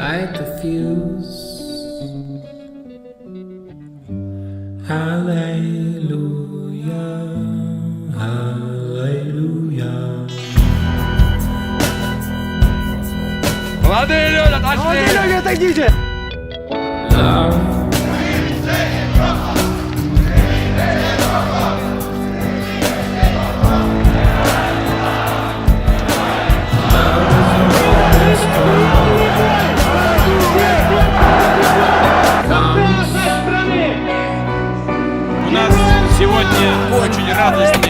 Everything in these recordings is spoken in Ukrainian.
Light the fuse. Hallelujah. Hadi Lüle taş Hadi Lüle tak iyice. Сегодня очень радостный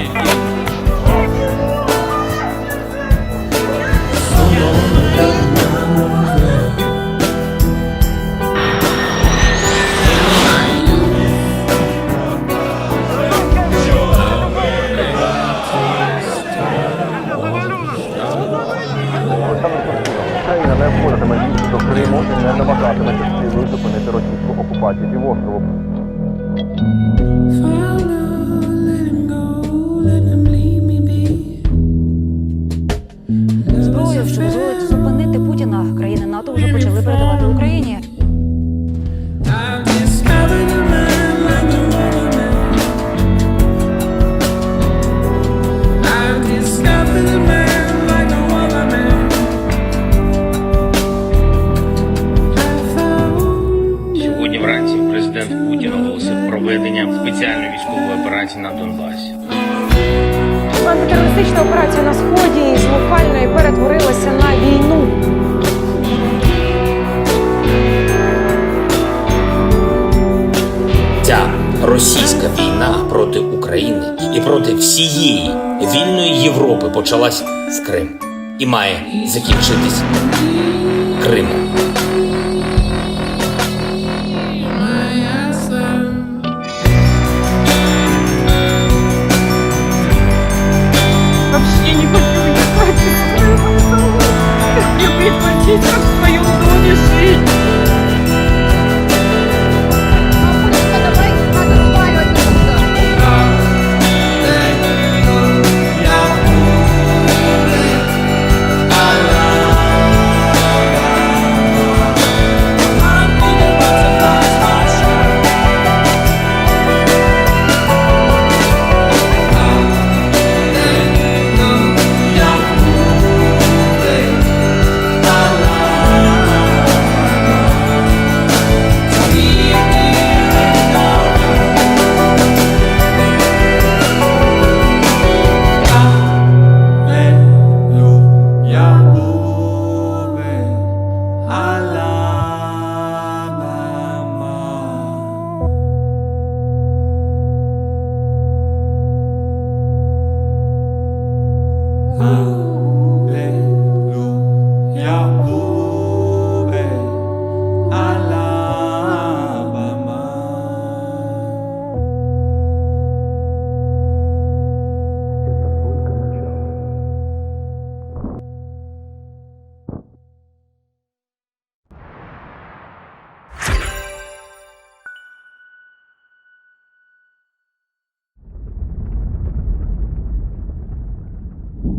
до не намагатиметься силою зупинити російську окупацію півострову. Зброю, що дозволить зупинити Путіна, країни НАТО вже почали передавати Україні. Антитерористична операція на сході із локальної перетворилася на війну. Ця російська війна проти України і проти всієї вільної Європи почалась з Криму і має закінчитись Кримом. Вообще не хочу уехать из Крыма. Я прекратить Oh.